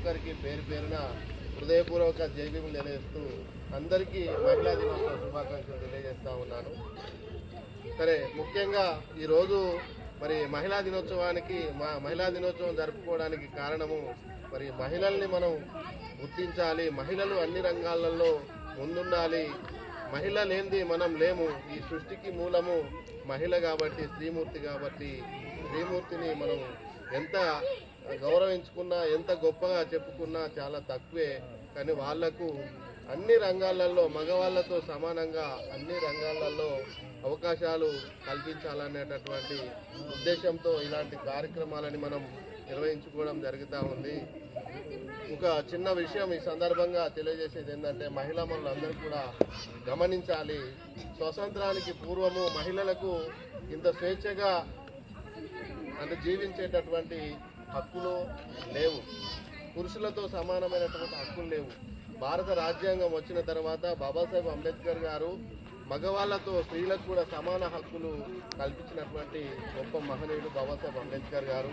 ఒక్కరికి పేరు పేరున హృదయపూర్వక జైబీములు తెలియజేస్తూ అందరికీ మహిళా దినోత్సవ శుభాకాంక్షలు తెలియజేస్తా ఉన్నాను. సరే ముఖ్యంగా ఈరోజు మరి మహిళా దినోత్సవానికి మా మహిళా దినోత్సవం జరుపుకోవడానికి కారణము మరి మహిళల్ని మనం గుర్తించాలి మహిళలు అన్ని రంగాలలో ముందుండాలి మహిళ లేనిది మనం లేము. ఈ సృష్టికి మూలము మహిళ కాబట్టి స్త్రీమూర్తి కాబట్టి శ్రీమూర్తిని మనం ఎంత గౌరవించుకున్నా ఎంత గొప్పగా చెప్పుకున్నా చాలా తక్కువే. కానీ వాళ్ళకు అన్ని రంగాలలో మగవాళ్ళతో సమానంగా అన్ని రంగాలలో అవకాశాలు కల్పించాలనేటటువంటి ఉద్దేశంతో ఇలాంటి కార్యక్రమాలని మనం నిర్వహించుకోవడం జరుగుతూ ఉంది. ఒక చిన్న విషయం ఈ సందర్భంగా తెలియజేసేది ఏంటంటే మహిళా మనులందరూ కూడా గమనించాలి. స్వతంత్రానికి పూర్వము మహిళలకు ఇంత స్వేచ్ఛగా అంటే జీవించేటటువంటి హక్కులు లేవు. పురుషులతో సమానమైనటువంటి హక్కులు లేవు. భారత రాజ్యాంగం వచ్చిన తర్వాత బాబాసాహెబ్ అంబేద్కర్ గారు మగవాళ్ళతో స్త్రీలకు కూడా సమాన హక్కులు కల్పించినటువంటి గొప్ప మహనీయుడు బాబాసాహెబ్ అంబేద్కర్ గారు.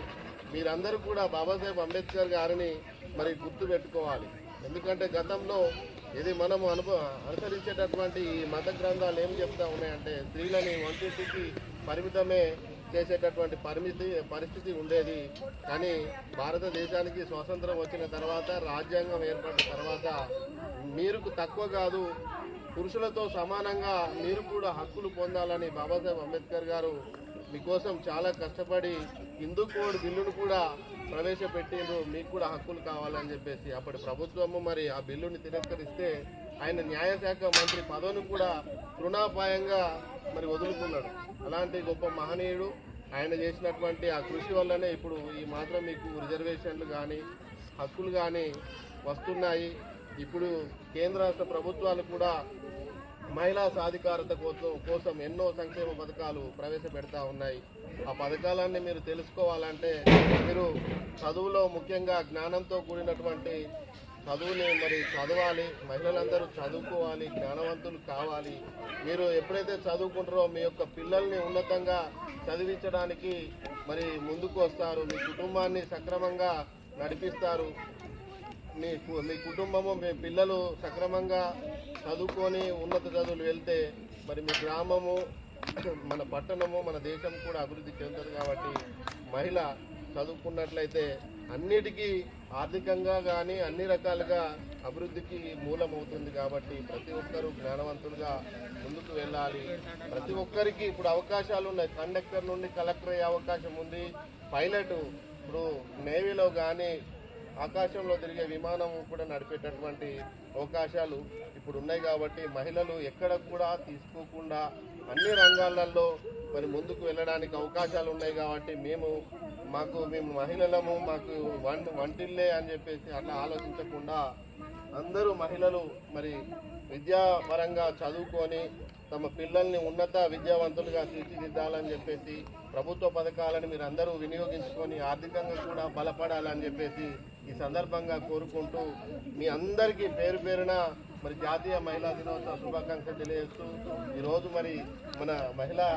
మీరందరూ కూడా బాబాసాహెబ్ అంబేద్కర్ గారిని మరి గుర్తు పెట్టుకోవాలి. ఎందుకంటే గతంలో ఇది మనము అనుభ అనుసరించేటటువంటి ఈ మత గ్రంథాలు ఏం చెప్తా ఉన్నాయంటే స్త్రీలని వంటింటికి పరిమితమే చేసేటటువంటి పరిమితి పరిస్థితి ఉండేది. కానీ భారతదేశానికి స్వాతంత్రం వచ్చిన తర్వాత రాజ్యాంగం ఏర్పడిన తర్వాత మీరుకు తక్కువ కాదు పురుషులతో సమానంగా మీరు కూడా హక్కులు పొందాలని బాబాసాహెబ్ అంబేద్కర్ గారు మీకోసం చాలా కష్టపడి హిందూ కోడ్ బిల్లును కూడా ప్రవేశపెట్టిండ్రు. మీకు కూడా హక్కులు కావాలని చెప్పేసి. అప్పటి ప్రభుత్వము మరి ఆ బిల్లుని తిరస్కరిస్తే ఆయన న్యాయశాఖ మంత్రి పదవిని కూడా తృణాపాయంగా మరి వదులుకున్నాడు. అలాంటి గొప్ప మహనీయుడు. ఆయన చేసినటువంటి ఆ కృషి వల్లనే ఇప్పుడు ఈ మాత్రం మీకు రిజర్వేషన్లు కానీ హక్కులు కానీ వస్తున్నాయి. ఇప్పుడు కేంద్ర రాష్ట్ర ప్రభుత్వాలు కూడా మహిళా సాధికారత కోసం కోసం ఎన్నో సంక్షేమ పథకాలు ప్రవేశపెడతా ఉన్నాయి. ఆ పథకాలన్నీ మీరు తెలుసుకోవాలంటే మీరు చదువులో ముఖ్యంగా జ్ఞానంతో కూడినటువంటి చదువుని మరి చదవాలి మహిళలందరూ చదువుకోవాలి జ్ఞానవంతులు కావాలి. మీరు ఎప్పుడైతే చదువుకుంటారో మీ యొక్క పిల్లల్ని ఉన్నతంగా చదివించడానికి మరి ముందుకు వస్తారు. మీ కుటుంబాన్ని సక్రమంగా నడిపిస్తారు. మీ కు- మీ కుటుంబము మీ పిల్లలు సక్రమంగా చదువుకొని ఉన్నత చదువులు వెళ్తే మరి మీ గ్రామము మన పట్టణము మన దేశం కూడా అభివృద్ధి చెందుతుంది కాబట్టి మహిళ చదువుకున్నట్లయితే అన్నిటికీ ఆర్థికంగా కానీ అన్ని రకాలుగా అభివృద్ధికి మూలమవుతుంది కాబట్టి ప్రతి ఒక్కరూ జ్ఞానవంతులుగా ముందుకు వెళ్ళాలి. ప్రతి ఒక్కరికి ఇప్పుడు అవకాశాలు ఉన్నాయి కండక్టర్ నుండి కలెక్టర్ అయ్యే అవకాశం ఉంది. పైలట్ ఇప్పుడు నేవీలో కానీ ఆకాశంలో తిరిగే విమానం కూడా నడిపేటటువంటి అవకాశాలు ఇప్పుడు ఉన్నాయి కాబట్టి మహిళలు ఎక్కడ కూడా తీసుకోకుండా అన్ని రంగాలలో మరి ముందుకు వెళ్ళడానికి అవకాశాలు ఉన్నాయి కాబట్టి మేము మాకు మేము మహిళలము మాకు వన్ వంటిల్లే అని చెప్పేసి అట్లా ఆలోచించకుండా అందరూ మహిళలు మరి విద్యాపరంగా చదువుకొని తమ పిల్లల్ని ఉన్నత విద్యావంతులుగా తీర్చిదిద్దాలని చెప్పేసి ప్రభుత్వ పథకాలను మీరు అందరూ వినియోగించుకొని ఆర్థికంగా కూడా బలపడాలని చెప్పేసి ఈ సందర్భంగా కోరుకుంటూ మీ అందరికీ పేరు పేరున మరి జాతీయ మహిళా దినోత్సవ శుభాకాంక్షలు తెలియజేస్తూ ఈరోజు మరి మన మహిళా